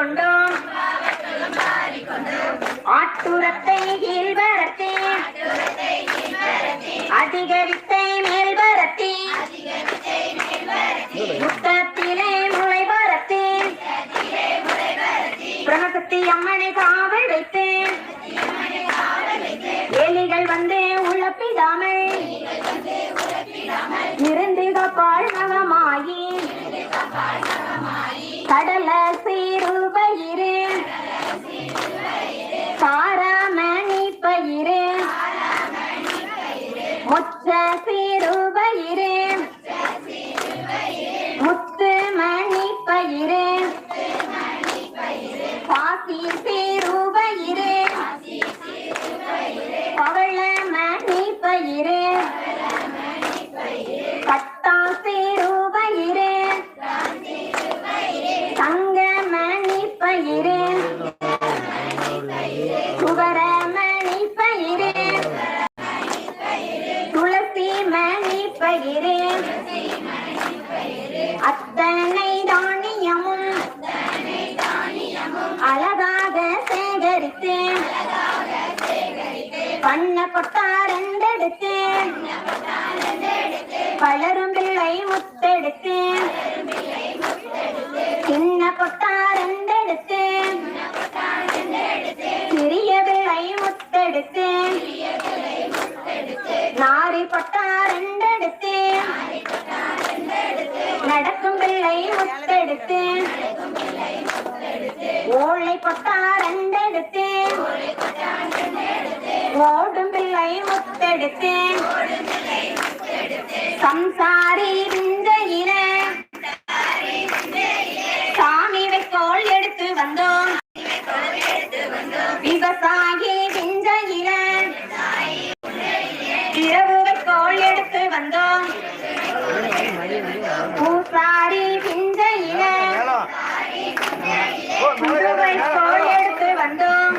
மாறிக்கொண்டோம். ஆட்டுரத்தை கீழ்வரத்தே அதிகரித்தை மேல்வரத்தே முத்தத்திலே முளைவரத்தே பிரமசக்தி அம்மனை காவல் வைத்தேன். எலிகள் வந்து உழப்பிடாமல். இருந்து காப்பாள் நவமாயி கடல் காராமணி பயிரு. முச்ச சீருபயிரு. முத்து மணி பயிரு. பாசி சீருபயிரு. பவள மணி பயிரு. கட்டா சீருபயிரு. தங்க மணி பயிரு. சுவரமணி பயிரு. துளசி மணி பயிரு. அத்தனை தானியமும் அழகாக சேகரித்தேன். பண்ண கொட்டாரண்டெடுத்தேன் பலரும் பிள்ளை நடக்கும் பிள்ளை முத்தெடுத்தேன். ஓலை கொட்டாரண்டெடுத்தேன் ஓடும் பிள்ளை முத்தெடுத்தேன். சம்சாரி வந்தோம். பூசாரி பிஞ்சையில புதுவை எடுத்து வந்தோம்.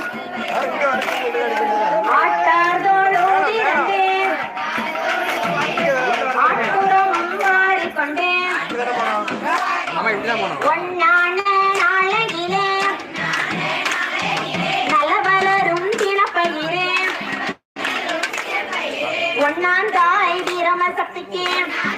ஒன்னான் தான் Yeah.